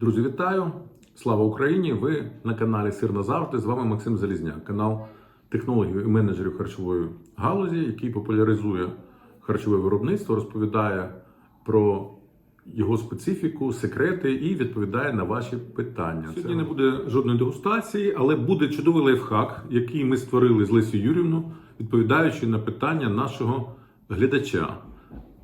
Друзі, вітаю! Слава Україні! Ви на каналі Сир Назавжди. З вами Максим Залізняк, канал технологів і менеджерів харчової галузі, який популяризує харчове виробництво, розповідає про його специфіку, секрети і відповідає на ваші питання. Сьогодні не буде жодної дегустації, але буде чудовий лайфхак, який ми створили з Лесією Юрівну, відповідаючи на питання нашого глядача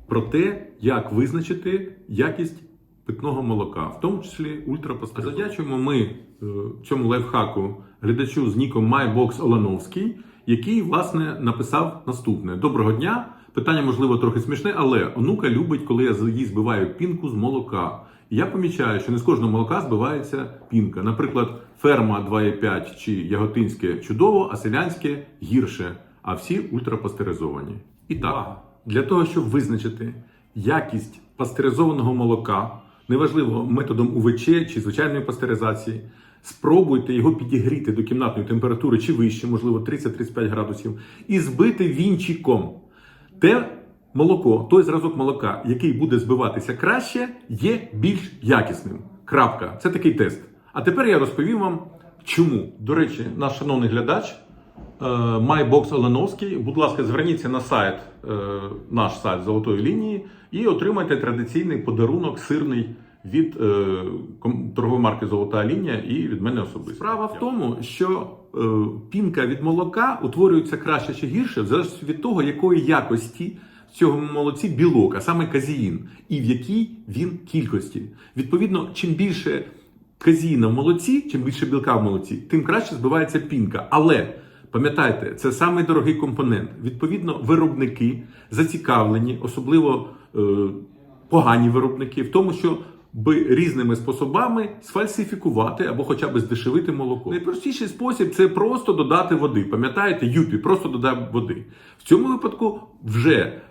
про те, як визначити якість питного молока, в тому числі ультрапастеризованого. Задячуємо ми е, цьому лайфхаку глядачу з ніком MyBox Олановський, який власне написав наступне: Доброго дня! Питання можливо трохи смішне, але онука любить, коли я їй збиваю пінку з молока. Я помічаю, що не з кожного молока збивається пінка. Наприклад, ферма 2,5 чи яготинське чудово, а селянське гірше, а всі ультрапастеризовані. І так, для того, щоб визначити якість пастеризованого молока, неважливо методом УВЧ чи звичайної пастеризації, спробуйте його підігріти до кімнатної температури чи вище, можливо 30-35 градусів, і збити вінчиком. Те молоко, той зразок молока, який буде збиватися краще, є більш якісним. Крапка. Це такий тест. А тепер я розповім вам, чому. До речі, наш шановний глядач е, MyBox Оленовський, будь ласка, зверніться на сайт, е, наш сайт Золотої лінії, і отримайте традиційний подарунок сирний від е, торгової марки Золота лінія і від мене особисто. Справа в тому, що е, пінка від молока утворюється краще чи гірше, в залежності від того, якої якості в цьому молоці білок, а саме казеїн, і в якій він кількості. Відповідно, чим більше казіїна в молоці, чим більше білка в молоці, тим краще збивається пінка. Але пам'ятайте, це самий дорогий компонент. Відповідно, виробники зацікавлені, особливо е, погані виробники, в тому, що би різними способами сфальсифікувати або хоча б здешевити молоко. Найпростіший спосіб це просто додати води. Пам'ятаєте, юпі, просто додай води. В цьому випадку вже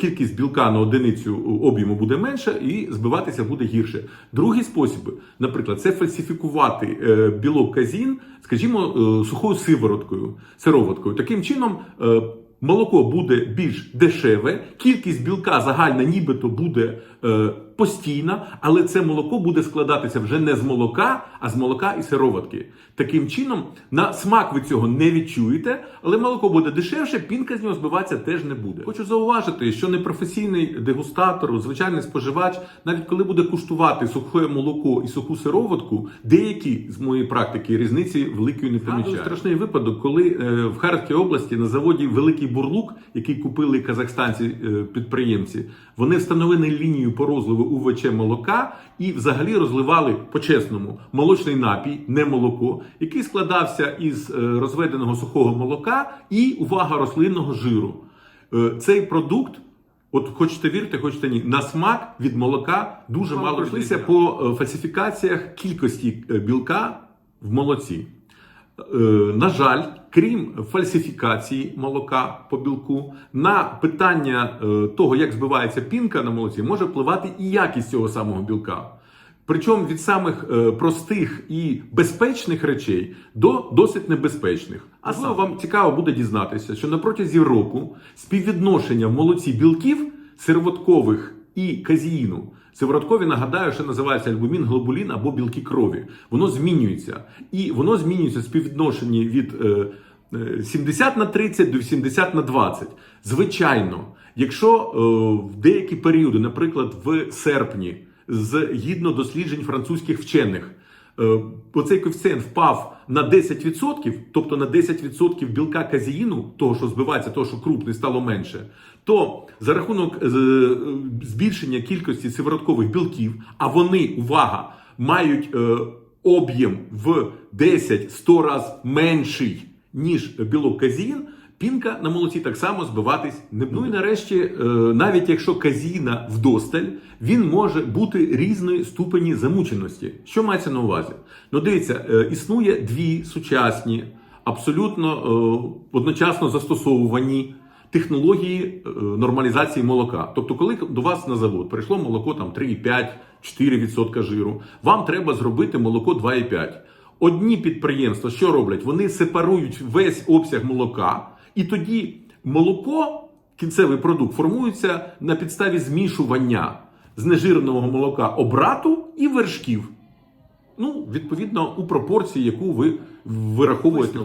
кількість білка на одиницю об'єму буде менша і збиватися буде гірше. Другий спосіб, наприклад, це фальсифікувати е, білок казін, скажімо, е, сухою сивороткою, сироваткою. Таким чином. е, Молоко буде більш дешеве, кількість білка загальна нібито буде е, постійна, але це молоко буде складатися вже не з молока, а з молока і сироватки. Таким чином, на смак ви цього не відчуєте, але молоко буде дешевше, пінка з нього збиватися теж не буде. Хочу зауважити, що непрофесійний дегустатор, звичайний споживач, навіть коли буде куштувати сухе молоко і суху сироватку, деякі з моєї практики різниці великої не помічають. Страшний випадок, коли е, в Харківській області на заводі Великий Бурлук, який купили казахстанці е, підприємці, вони встановили лінію по розливу УВЧ молока і взагалі розливали по-чесному молочний напій, не молоко, який складався із е, розведеного сухого молока і увага рослинного жиру. Е, Цей продукт. От хочете вірте, хочете ні. На смак від молока дуже мало пройшлися по е, фальсифікаціях кількості білка в молоці. Е, На жаль, крім фальсифікації молока по білку, на питання е, того, як збивається пінка на молоці, може впливати і якість цього самого білка. Причому від самих е, простих і безпечних речей до досить небезпечних. А саме вам цікаво буде дізнатися, що на протязі року співвідношення в молоці білків сироваткових і казіїну. Сивороткові, нагадаю, що називається альбумін, глобулін або білки крові. Воно змінюється. І воно змінюється в співвідношенні від е, е, 70 на 30 до 80 на 20. Звичайно, якщо е, в деякі періоди, наприклад, в серпні, згідно досліджень французьких вчених, е, оцей коефіцієнт впав на 10%, тобто на 10% білка казеїну, того, що збивається, того, що крупний стало менше, то за рахунок е, збільшення кількості сивороткових білків, а вони, увага, мають е, об'єм в 10-100 разів менший, ніж білок казеїн, Пінка на молоці так само збиватись не буде. Ну і нарешті, е, навіть якщо казіна вдосталь, він може бути різної ступені замученості. Що мається на увазі? Ну, дивіться, е, існує дві сучасні, абсолютно е, одночасно застосовувані технології нормалізації молока. Тобто, коли до вас на завод прийшло молоко там 3,5-4% жиру, вам треба зробити молоко 2,5%. Одні підприємства що роблять? Вони сепарують весь обсяг молока, і тоді молоко, кінцевий продукт, формується на підставі змішування знежиреного молока обрату і вершків. Ну, відповідно, у пропорції, яку ви вираховуєте.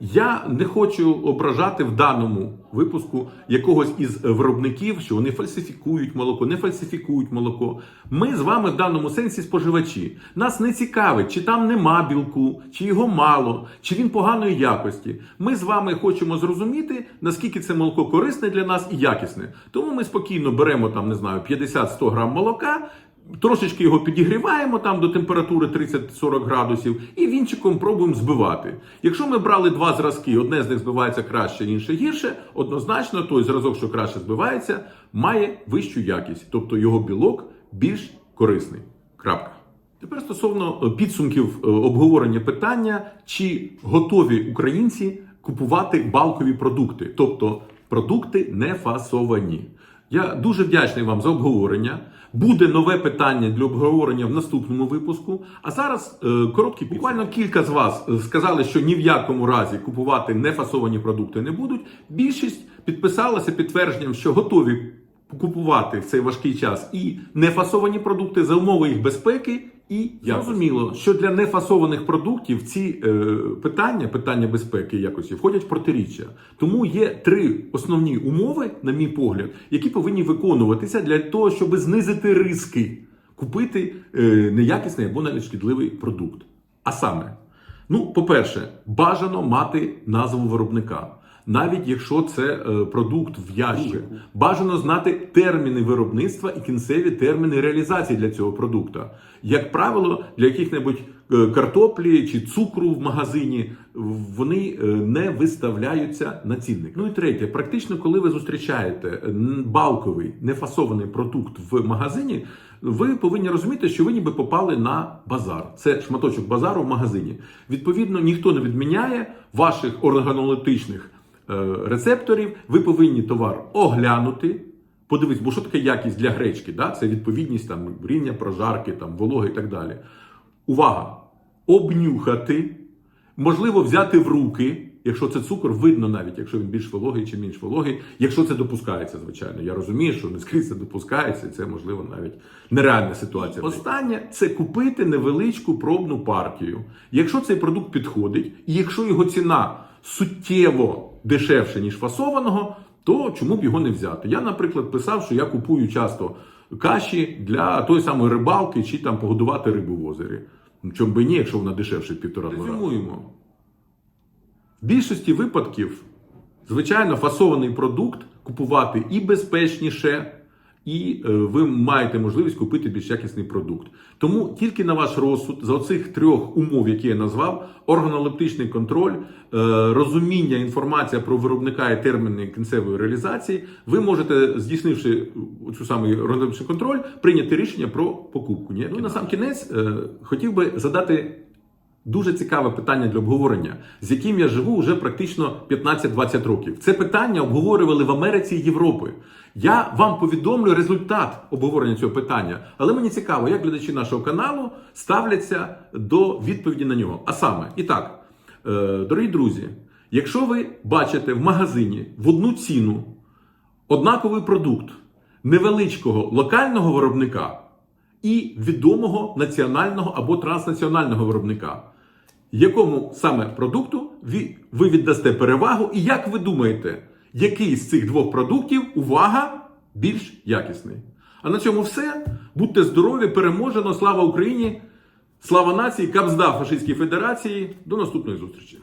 Я не хочу ображати в даному випуску якогось із виробників, що вони фальсифікують молоко, не фальсифікують молоко. Ми з вами в даному сенсі споживачі. Нас не цікавить, чи там нема білку, чи його мало, чи він поганої якості. Ми з вами хочемо зрозуміти, наскільки це молоко корисне для нас і якісне. Тому ми спокійно беремо там, не знаю, 50-100 грам молока. Трошечки його підігріваємо там до температури 30-40 градусів і вінчиком пробуємо збивати. Якщо ми брали два зразки, одне з них збивається краще, інше гірше, однозначно той зразок, що краще збивається, має вищу якість, тобто його білок більш корисний. Крапка. Тепер стосовно е, підсумків е, обговорення питання, чи готові українці купувати балкові продукти, тобто продукти не фасовані. Я дуже вдячний вам за обговорення. Буде нове питання для обговорення в наступному випуску. А зараз е, підсумок. Буквально кілька з вас е, сказали, що ні в якому разі купувати нефасовані продукти не будуть. Більшість підписалася підтвердженням, що готові купувати в цей важкий час і нефасовані продукти за умови їх безпеки. І зрозуміло, що для нефасованих продуктів ці е, питання, питання безпеки і якості входять в протиріччя. Тому є три основні умови, на мій погляд, які повинні виконуватися для того, щоб знизити риски купити е, неякісний або навіть шкідливий продукт. А саме, ну, по-перше, бажано мати назву виробника. Навіть якщо це е, продукт в ящику, бажано знати терміни виробництва і кінцеві терміни реалізації для цього продукту. Як правило, для яких-небудь е, картоплі чи цукру в магазині вони е, не виставляються на цінник. Ну і третє, практично, коли ви зустрічаєте балковий нефасований продукт в магазині, ви повинні розуміти, що ви ніби попали на базар. Це шматочок базару в магазині. Відповідно, ніхто не відміняє ваших органолептичних рецепторів. Ви повинні товар оглянути. Подивись, бо що таке якість для гречки? Да? Це відповідність там рівня прожарки, там вологи і так далі. Увага! Обнюхати, можливо, взяти в руки. Якщо це цукор, видно навіть, якщо він більш вологий чи менш вологий, якщо це допускається, звичайно. Я розумію, що не скрізь це допускається, і це можливо навіть нереальна ситуація. Останнє це купити невеличку пробну партію. Якщо цей продукт підходить, і якщо його ціна суттєво дешевше, ніж фасованого, то чому б його не взяти? Я, наприклад, писав, що я купую часто каші для тої самої рибалки чи там погодувати рибу в озері. Ну, Чому би ні, якщо вона дешевше півтора рази. Резюмуємо. В більшості випадків, звичайно, фасований продукт купувати і безпечніше, і е, ви маєте можливість купити більш якісний продукт. Тому тільки на ваш розсуд за оцих трьох умов, які я назвав: органолептичний контроль, е, розуміння, інформація про виробника і терміни кінцевої реалізації, ви можете, здійснивши цю самий органолептичний контроль, прийняти рішення про покупку. Ні? Ну, на сам кінець е, хотів би задати. Дуже цікаве питання для обговорення, з яким я живу вже практично 15-20 років. Це питання обговорювали в Америці і Європи. Я вам повідомлю результат обговорення цього питання, але мені цікаво, як глядачі нашого каналу ставляться до відповіді на нього. А саме, і так, е, дорогі друзі, якщо ви бачите в магазині в одну ціну однаковий продукт невеличкого локального виробника і відомого національного або транснаціонального виробника. Якому саме продукту ви, ви віддасте перевагу, і як ви думаєте, який з цих двох продуктів увага більш якісний? А на цьому все. Будьте здорові, переможено! Слава Україні! Слава нації! Кабзда Фашистській Федерації! До наступної зустрічі!